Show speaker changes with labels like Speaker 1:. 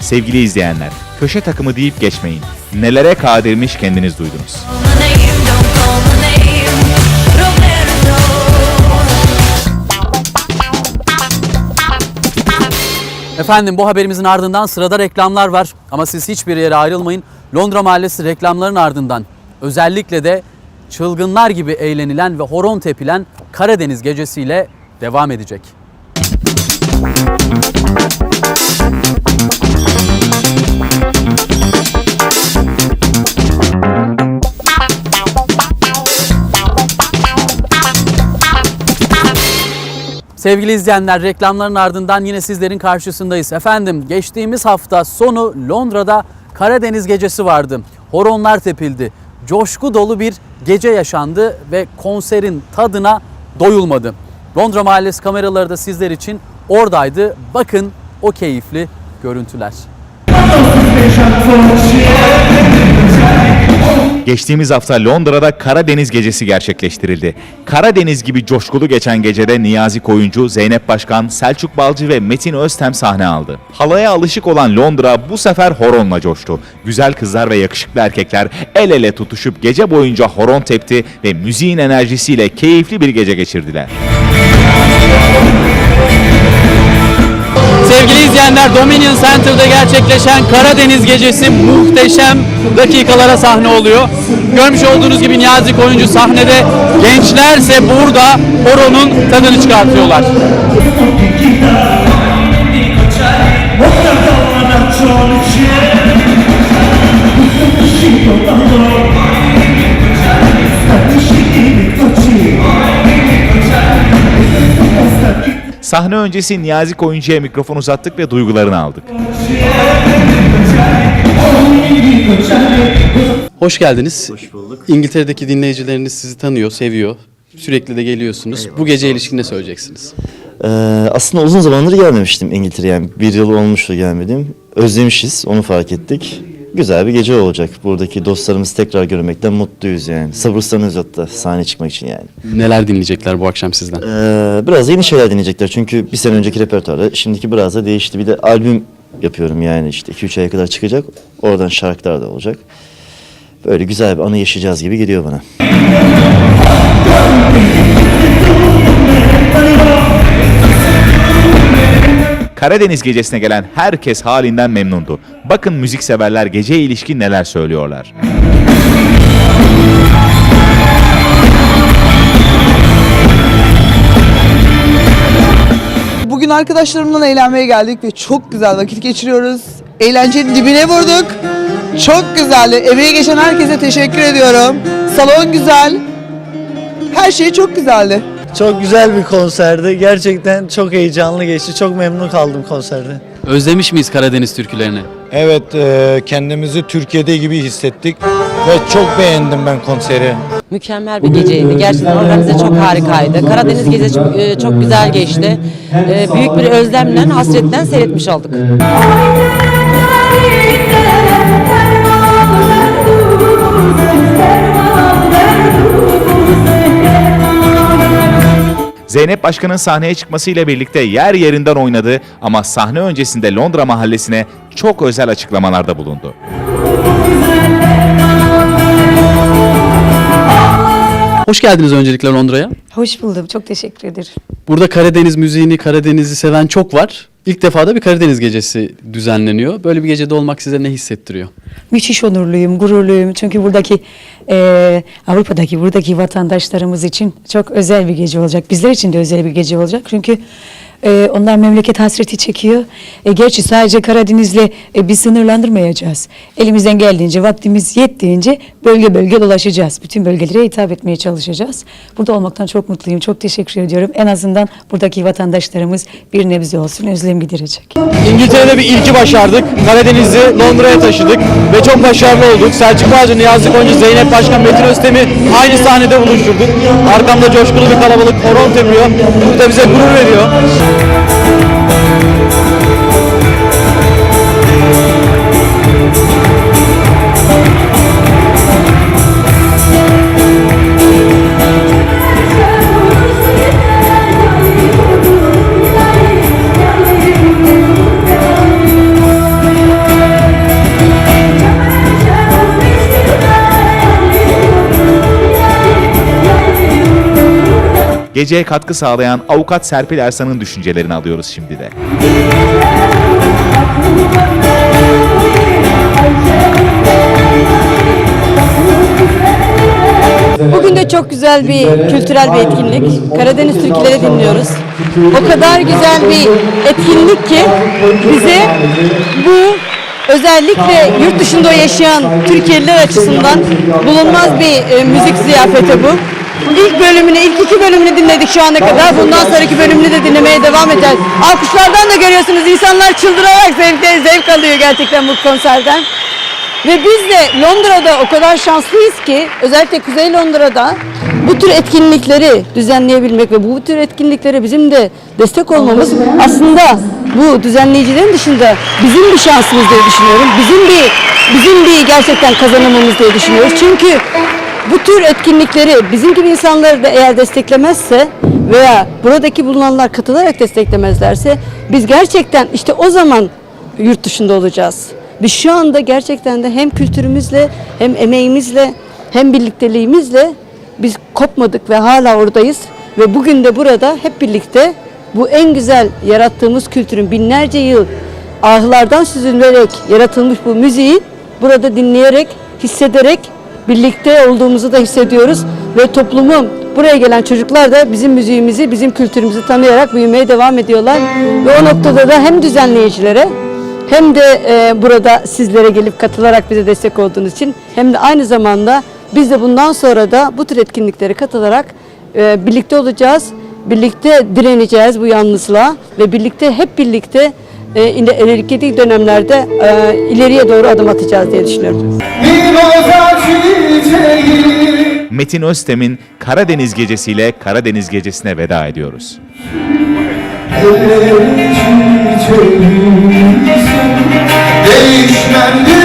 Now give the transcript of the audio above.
Speaker 1: Sevgili izleyenler, köşe takımı deyip geçmeyin. Nelere kadirmiş kendiniz duydunuz.
Speaker 2: Efendim bu haberimizin ardından sırada reklamlar var. Ama siz hiçbir yere ayrılmayın. Londra Mahallesi reklamların ardından özellikle de çılgınlar gibi eğlenilen ve horon tepilen Karadeniz gecesiyle devam edecek. Sevgili izleyenler reklamların ardından yine sizlerin karşısındayız. Efendim geçtiğimiz hafta sonu Londra'da Karadeniz gecesi vardı. Horonlar tepildi. Coşku dolu bir gece yaşandı ve konserin tadına doyulmadı. Londra Mahallesi kameraları da sizler için oradaydı. Bakın o keyifli görüntüler.
Speaker 1: Geçtiğimiz hafta Londra'da Karadeniz Gecesi gerçekleştirildi. Karadeniz gibi coşkulu geçen gecede Niyazi Koyuncu, Zeynep Başkan, Selçuk Balcı ve Metin Öztem sahne aldı. Halaya alışık olan Londra bu sefer horonla coştu. Güzel kızlar ve yakışıklı erkekler el ele tutuşup gece boyunca horon tepti ve müziğin enerjisiyle keyifli bir gece geçirdiler.
Speaker 2: Sevgili izleyenler Dominion Center'da gerçekleşen Karadeniz Gecesi muhteşem dakikalara sahne oluyor. Görmüş olduğunuz gibi Niyazi Koyuncu sahnede, gençlerse burada horonun tadını çıkartıyorlar.
Speaker 1: Sahne öncesi Niyazi Koyuncu'ya mikrofon uzattık ve duygularını aldık.
Speaker 3: Hoş geldiniz. Hoş bulduk. İngiltere'deki dinleyicileriniz sizi tanıyor, seviyor. Sürekli de geliyorsunuz. Bu gece ilişkin ne söyleyeceksiniz?
Speaker 4: Ee, aslında uzun zamandır gelmemiştim İngiltere'ye. Yani bir yıl olmuştu gelmediğim. Özlemişiz, onu fark ettik. Güzel bir gece olacak. Buradaki dostlarımızı tekrar görmekten mutluyuz yani. Sabırsızlanıyoruz hatta sahne çıkmak için yani.
Speaker 3: Neler dinleyecekler bu akşam sizden?
Speaker 4: Ee, biraz da yeni şeyler dinleyecekler. Çünkü bir sene önceki repertuarı şimdiki biraz da değişti. Bir de albüm yapıyorum yani işte 2-3 aya kadar çıkacak. Oradan şarkılar da olacak. Böyle güzel bir anı yaşayacağız gibi geliyor bana.
Speaker 1: Karadeniz Gecesi'ne gelen herkes halinden memnundu. Bakın müzikseverler geceye ilişkin neler söylüyorlar.
Speaker 5: Bugün arkadaşlarımla eğlenmeye geldik ve çok güzel vakit geçiriyoruz. Eğlencenin dibine vurduk. Çok güzeldi. Emeği geçen herkese teşekkür ediyorum. Salon güzel. Her şey çok güzeldi.
Speaker 6: Çok güzel bir konserdi. Gerçekten çok heyecanlı geçti. Çok memnun kaldım konserde.
Speaker 3: Özlemiş miyiz Karadeniz türkülerini?
Speaker 7: Evet, e, kendimizi Türkiye'de gibi hissettik ve çok beğendim ben konseri.
Speaker 8: Mükemmel bir geceydi. Gerçekten organize çok harikaydı. Karadeniz gecesi çok, e, çok güzel geçti. E, Büyük bir özlemle, hasretten seyretmiş olduk.
Speaker 1: Zeynep Başkan'ın sahneye çıkmasıyla birlikte yer yerinden oynadı ama sahne öncesinde Londra mahallesine çok özel açıklamalarda bulundu.
Speaker 3: Hoş geldiniz öncelikle Londra'ya.
Speaker 9: Hoş buldum. Çok teşekkür ederim.
Speaker 3: Burada Karadeniz müziğini, Karadeniz'i seven çok var. İlk defa da bir Karadeniz gecesi düzenleniyor. Böyle bir gecede olmak size ne hissettiriyor?
Speaker 9: Müthiş onurluyum, gururluyum. Çünkü buradaki eee, Avrupa'daki buradaki vatandaşlarımız için çok özel bir gece olacak. Bizler için de özel bir gece olacak. Çünkü eee, onlar memleket hasreti çekiyor. E, gerçi sadece Karadeniz'le e, biz sınırlandırmayacağız. Elimizden geldiğince, vaktimiz yettiğince bölge bölge dolaşacağız. Bütün bölgelere hitap etmeye çalışacağız. Burada olmaktan çok mutluyum. Çok teşekkür ediyorum. En azından buradaki vatandaşlarımız bir nebze olsun özlem giderecek.
Speaker 7: İngiltere'de bir ilki başardık. Karadeniz'i Londra'ya taşıdık ve çok başarılı olduk. Selçuk Bağcı, Niyazi Koncu, Zeynep Başkan, Metin Öztem'i aynı sahnede buluşturduk. Arkamda coşkulu bir kalabalık horon tepiyor. Bu da bize gurur veriyor. Thank you.
Speaker 1: Geceye katkı sağlayan avukat Serpil Ersan'ın düşüncelerini alıyoruz şimdi de.
Speaker 8: Bugün de çok güzel bir kültürel bir etkinlik. Karadeniz türküleri dinliyoruz. O kadar güzel bir etkinlik ki bize bu özellikle yurt dışında yaşayan Türkiye'liler açısından bulunmaz bir e, müzik ziyafeti bu. İlk bölümünü, ilk iki bölümünü dinledik şu ana kadar. Bundan sonraki bölümünü de dinlemeye devam edeceğiz. Alkışlardan da görüyorsunuz insanlar çıldırarak zevk, zevk alıyor gerçekten bu konserden. Ve biz de Londra'da o kadar şanslıyız ki özellikle Kuzey Londra'da bu tür etkinlikleri düzenleyebilmek ve bu tür etkinliklere bizim de destek olmamız aslında bu düzenleyicilerin dışında bizim bir şansımız diye düşünüyorum. Bizim bir bizim bir gerçekten kazanımımız diye düşünüyoruz. Çünkü bu tür etkinlikleri bizim gibi insanlar da eğer desteklemezse veya buradaki bulunanlar katılarak desteklemezlerse biz gerçekten işte o zaman yurt dışında olacağız. Biz şu anda gerçekten de hem kültürümüzle hem emeğimizle hem birlikteliğimizle biz kopmadık ve hala oradayız. Ve bugün de burada hep birlikte bu en güzel yarattığımız kültürün binlerce yıl ahlardan süzülerek yaratılmış bu müziği burada dinleyerek, hissederek birlikte olduğumuzu da hissediyoruz. Ve toplumun buraya gelen çocuklar da bizim müziğimizi, bizim kültürümüzü tanıyarak büyümeye devam ediyorlar. Ve o noktada da hem düzenleyicilere hem de e, burada sizlere gelip katılarak bize destek olduğunuz için hem de aynı zamanda biz de bundan sonra da bu tür etkinliklere katılarak e, birlikte olacağız. Birlikte direneceğiz bu yalnızlığa ve birlikte hep birlikte e, ileriki dönemlerde e, ileriye doğru adım atacağız diye düşünüyorum.
Speaker 1: Metin Öztem'in Karadeniz Gecesi'yle Karadeniz Gecesi'ne veda ediyoruz.
Speaker 10: Değişmem